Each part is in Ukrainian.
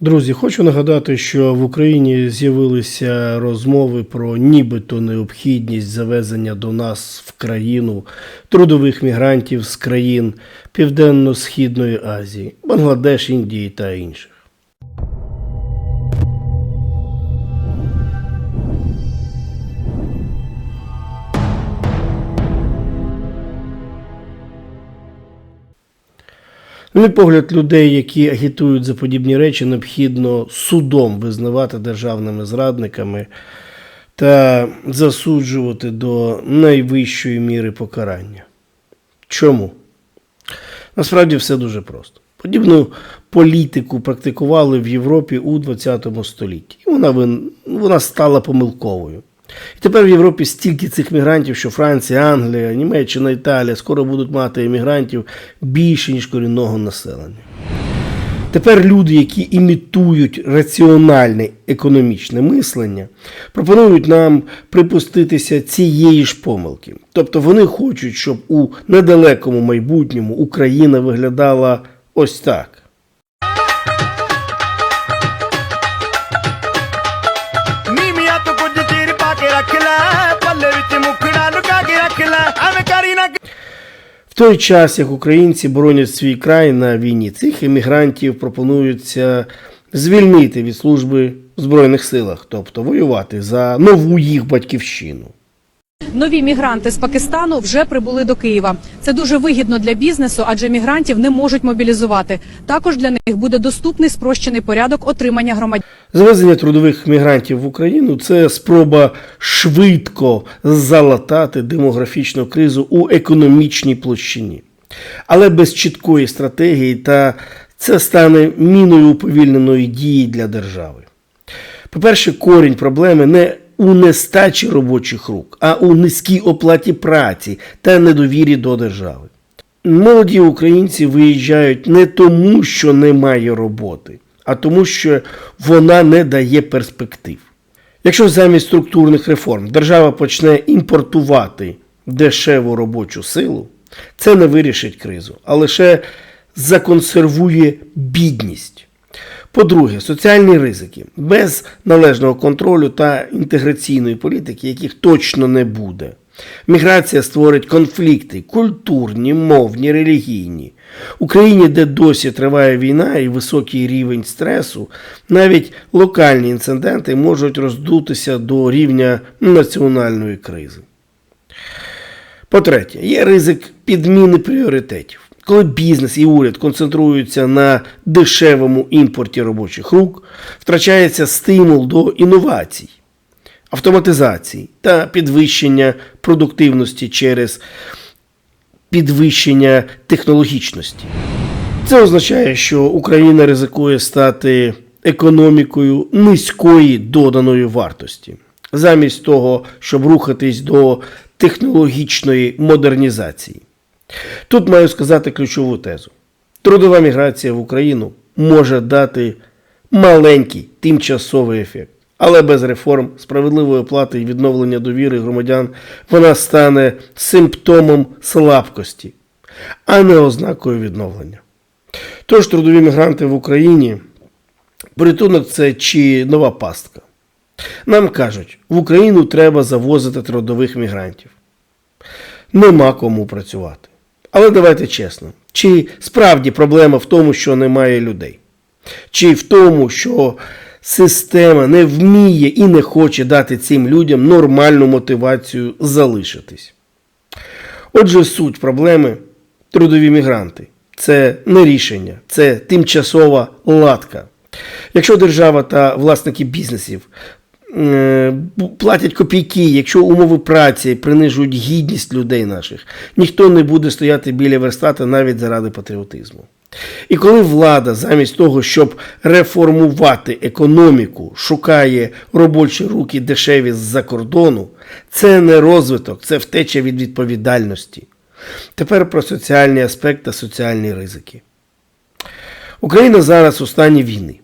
Друзі, хочу нагадати, що в Україні з'явилися розмови про нібито необхідність завезення до нас в країну трудових мігрантів з країн Південно-Східної Азії, Бангладеш, Індії та інших. На мій погляд, людей, які агітують за подібні речі, необхідно судом визнавати державними зрадниками та засуджувати до найвищої міри покарання. Чому? Насправді все дуже просто. Подібну політику практикували в Європі у ХХ столітті. І вона, вона стала помилковою. І тепер в Європі стільки цих мігрантів, що Франція, Англія, Німеччина, Італія скоро будуть мати емігрантів більше, ніж корінного населення. Тепер люди, які імітують раціональне економічне мислення, пропонують нам припуститися цієї ж помилки. Тобто вони хочуть, щоб у недалекому майбутньому Україна виглядала ось так. Той час, як українці боронять свій край на війні, цих емігрантів пропонується звільнити від служби в Збройних силах, тобто воювати за нову їх батьківщину. Нові мігранти з Пакистану вже прибули до Києва. Це дуже вигідно для бізнесу, адже мігрантів не можуть мобілізувати. Також для них буде доступний спрощений порядок отримання громадянства. Завезення трудових мігрантів в Україну це спроба швидко залатати демографічну кризу у економічній площині. Але без чіткої стратегії та це стане міною уповільненої дії для держави. По-перше, корінь проблеми не у нестачі робочих рук, а у низькій оплаті праці та недовірі до держави. Молоді українці виїжджають не тому, що немає роботи, а тому, що вона не дає перспектив. Якщо замість структурних реформ держава почне імпортувати дешеву робочу силу, це не вирішить кризу, а лише законсервує бідність. По-друге, соціальні ризики без належного контролю та інтеграційної політики, яких точно не буде. Міграція створить конфлікти культурні, мовні, релігійні. Україні, де досі триває війна і високий рівень стресу, навіть локальні інциденти можуть роздутися до рівня національної кризи. По-третє, є ризик підміни пріоритетів. Коли бізнес і уряд концентруються на дешевому імпорті робочих рук, втрачається стимул до інновацій, автоматизації та підвищення продуктивності через підвищення технологічності. Це означає, що Україна ризикує стати економікою низької доданої вартості, замість того, щоб рухатись до технологічної модернізації. Тут маю сказати ключову тезу: трудова міграція в Україну може дати маленький тимчасовий ефект. Але без реформ, справедливої оплати і відновлення довіри громадян вона стане симптомом слабкості, а не ознакою відновлення. Тож трудові мігранти в Україні порятунок це чи нова пастка. Нам кажуть, в Україну треба завозити трудових мігрантів. Нема кому працювати. Але давайте чесно, чи справді проблема в тому, що немає людей? Чи в тому, що система не вміє і не хоче дати цим людям нормальну мотивацію залишитись? Отже, суть проблеми трудові мігранти це не рішення, це тимчасова латка. Якщо держава та власники бізнесів платять копійки, якщо умови праці принижують гідність людей наших, ніхто не буде стояти біля верстата навіть заради патріотизму. І коли влада замість того, щоб реформувати економіку, шукає робочі руки дешеві з-за кордону, це не розвиток, це втеча від відповідальності. Тепер про соціальні аспекти та соціальні ризики. Україна зараз у стані війни.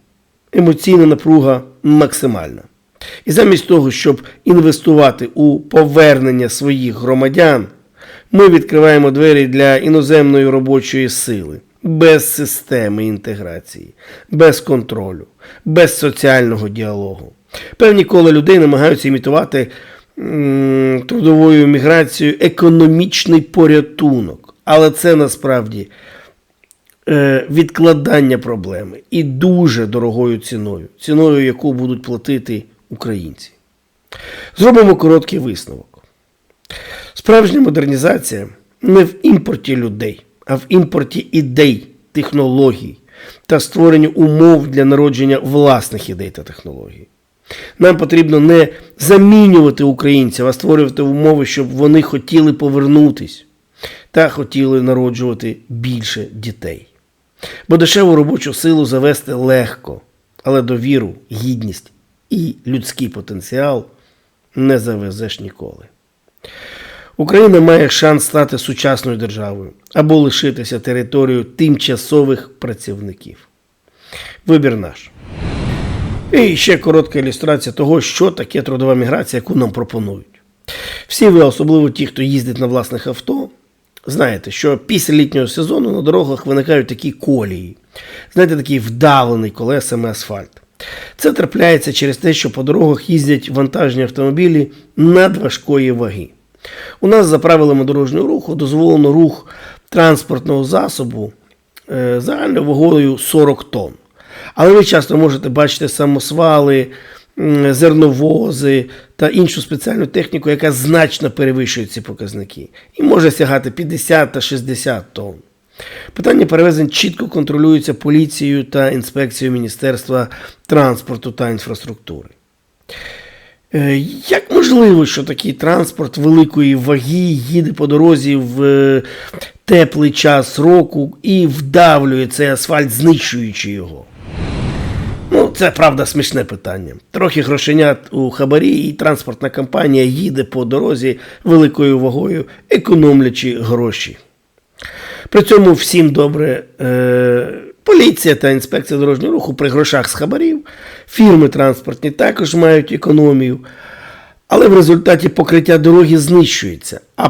Емоційна напруга максимальна. І замість того, щоб інвестувати у повернення своїх громадян, ми відкриваємо двері для іноземної робочої сили, без системи інтеграції, без контролю, без соціального діалогу. Певні кола людей намагаються імітувати трудовою міграцією економічний порятунок, але це насправді е, відкладання проблеми і дуже дорогою ціною, ціною, яку будуть платити українці. Зробимо короткий висновок. Справжня модернізація не в імпорті людей, а в імпорті ідей, технологій та створенні умов для народження власних ідей та технологій. Нам потрібно не замінювати українців, а створювати умови, щоб вони хотіли повернутись та хотіли народжувати більше дітей. Бо дешеву робочу силу завести легко, але довіру, гідність і людський потенціал не завезеш ніколи. Україна має шанс стати сучасною державою або лишитися територією тимчасових працівників. Вибір наш. І ще коротка ілюстрація того, що таке трудова міграція, яку нам пропонують. Всі ви, особливо ті, хто їздить на власних авто, знаєте, що після літнього сезону на дорогах виникають такі колії. Знаєте, такий вдалений колесами асфальт. Це трапляється через те, що по дорогах їздять вантажні автомобілі надважкої ваги. У нас за правилами дорожнього руху дозволено рух транспортного засобу е, загальною вагою 40 тонн. Але ви часто можете бачити самосвали, зерновози та іншу спеціальну техніку, яка значно перевищує ці показники і може сягати 50 та 60 тонн. Питання перевезень чітко контролюється поліцією та інспекцією Міністерства транспорту та інфраструктури. Е, Як можливо, що такий транспорт великої ваги їде по дорозі в е, теплий час року і вдавлює цей асфальт, знищуючи його? Ну, це правда смішне питання. Трохи грошенят у хабарі, і транспортна компанія їде по дорозі великою вагою, економлячи гроші. При цьому всім добре е, поліція та інспекція дорожнього руху при грошах з хабарів, фірми транспортні також мають економію, але в результаті покриття дороги знищується. А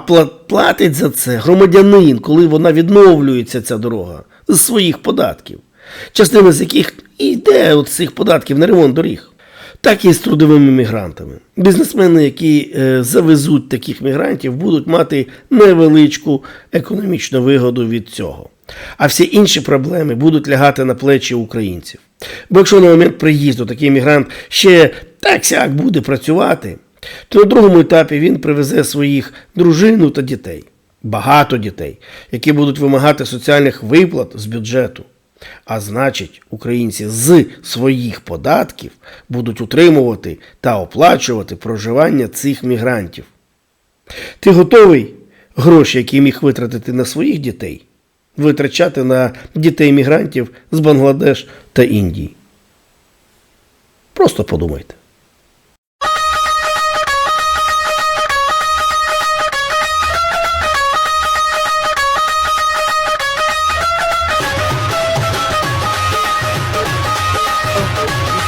платить за це громадянин, коли вона відновлюється, ця дорога, з своїх податків, частина з яких і йде от з цих податків на ремонт доріг. Так і з трудовими мігрантами. Бізнесмени, які е, завезуть таких мігрантів, будуть мати невеличку економічну вигоду від цього. А всі інші проблеми будуть лягати на плечі українців. Бо якщо на момент приїзду такий мігрант ще так сяк буде працювати, то на другому етапі він привезе своїх дружину та дітей, багато дітей, які будуть вимагати соціальних виплат з бюджету. А значить, українці з своїх податків будуть утримувати та оплачувати проживання цих мігрантів. Ти готовий гроші, які міг витратити на своїх дітей, витрачати на дітей мігрантів з Бангладеш та Індії? Просто подумайте.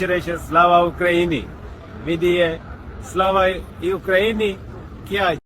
Речі, слава Україні! Відіє слава і Україні, к'ять.